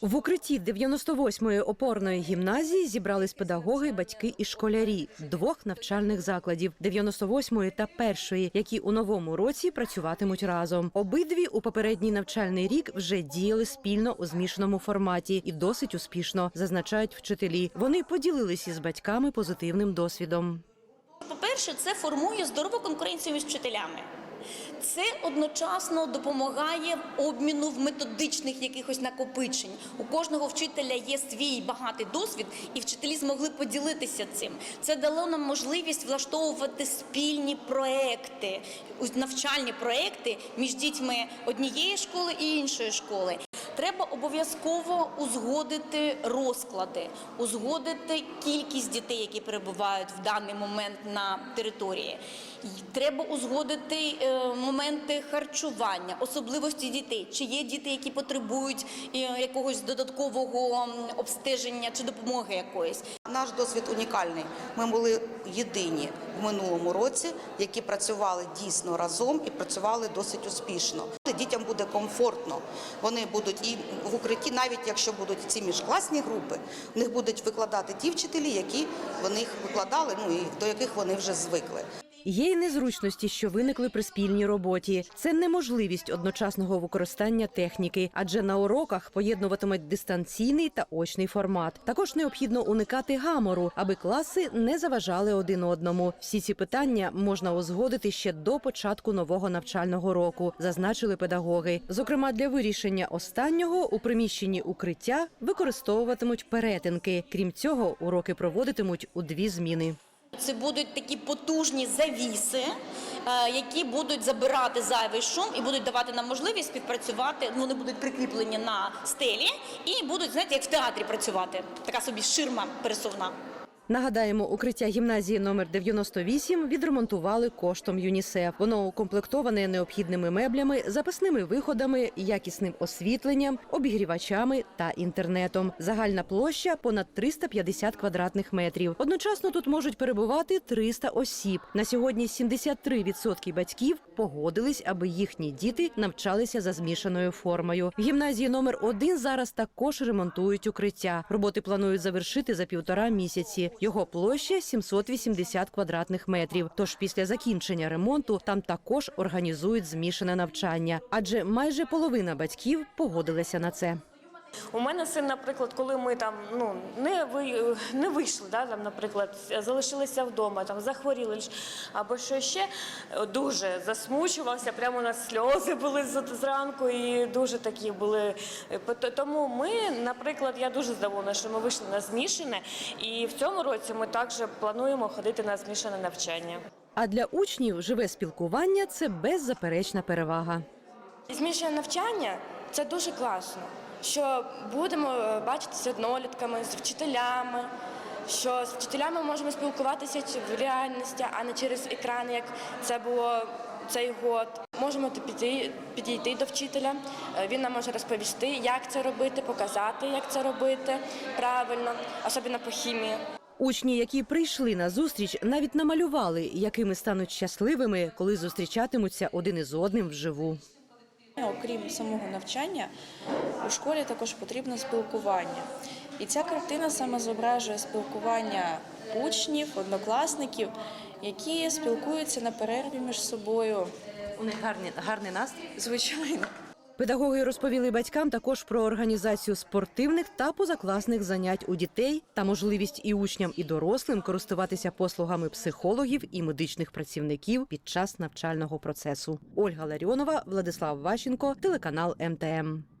В укритті 98-ї опорної гімназії зібрались педагоги, батьки і школярі двох навчальних закладів 98-ї та першої, які у новому році працюватимуть разом. Обидві у попередній навчальний рік вже діяли спільно у змішаному форматі і досить успішно, зазначають вчителі. Вони поділились із батьками позитивним досвідом. По-перше, це формує здорову конкуренцію між вчителями. Це одночасно допомагає обміну в методичних якихось накопичень. У кожного вчителя є свій багатий досвід, і вчителі змогли поділитися цим. Це дало нам можливість влаштовувати спільні проекти, навчальні проекти між дітьми однієї школи і іншої школи. Треба обов'язково узгодити розклади, узгодити кількість дітей, які перебувають в даний момент на території. Треба узгодити е, моменти харчування, особливості дітей. Чи є діти, які потребують е, якогось додаткового обстеження чи допомоги якоїсь. Наш досвід унікальний. Ми були єдині в минулому році, які працювали дійсно разом і працювали досить успішно. Дітям буде комфортно. Вони будуть і в укритті, навіть якщо будуть ці міжкласні групи, в них будуть викладати ті вчителі, які вони їх викладали, ну і до яких вони вже звикли. Є й незручності, що виникли при спільній роботі. Це неможливість одночасного використання техніки, адже на уроках поєднуватимуть дистанційний та очний формат. Також необхідно уникати гамору, аби класи не заважали один одному. Всі ці питання можна узгодити ще до початку нового навчального року, зазначили педагоги. Зокрема, для вирішення останнього у приміщенні укриття використовуватимуть перетинки. Крім цього, уроки проводитимуть у дві зміни. Це будуть такі потужні завіси, е, які будуть забирати зайвий шум і будуть давати нам можливість співпрацювати. Ну, вони будуть прикріплені на стелі і будуть, знаєте, як в театрі працювати. Така собі ширма пересувна. Нагадаємо, укриття гімназії номер 98 відремонтували коштом ЮНІСЕФ. Воно укомплектоване необхідними меблями, запасними виходами, якісним освітленням, обігрівачами та інтернетом. Загальна площа понад 350 квадратних метрів. Одночасно тут можуть перебувати 300 осіб. На сьогодні 73% батьків погодились, аби їхні діти навчалися за змішаною формою. В гімназії номер 1 зараз також ремонтують укриття. Роботи планують завершити за півтора місяці. Його площа 780 квадратних метрів. Тож після закінчення ремонту там також організують змішане навчання, адже майже половина батьків погодилися на це. У мене син, наприклад, коли ми там ну не ви не вийшли, да, там, наприклад, залишилися вдома, там захворіли або що ще дуже засмучувався. Прямо у нас сльози були зранку, і дуже такі були. Тому ми, наприклад, я дуже задоволена, що ми вийшли на змішане, і в цьому році ми також плануємо ходити на змішане навчання. А для учнів живе спілкування це беззаперечна перевага. Змішане навчання це дуже класно, що будемо е, бачитися з однолітками, з вчителями, що з вчителями можемо спілкуватися в реальності, а не через екрани, як це було цей год. Можемо підійти, підійти до вчителя, е, він нам може розповісти, як це робити, показати, як це робити правильно, особливо по хімії. Учні, які прийшли на зустріч, навіть намалювали, якими стануть щасливими, коли зустрічатимуться один із одним вживу. Окрім самого навчання, у школі також потрібно спілкування. І ця картина саме зображує спілкування учнів, однокласників, які спілкуються на перерві між собою. У них гарний, гарний настрій. Звичайно. Педагоги розповіли батькам також про організацію спортивних та позакласних занять у дітей та можливість і учням, і дорослим користуватися послугами психологів і медичних працівників під час навчального процесу. Ольга Ларіонова, Владислав Ващенко, телеканал МТМ.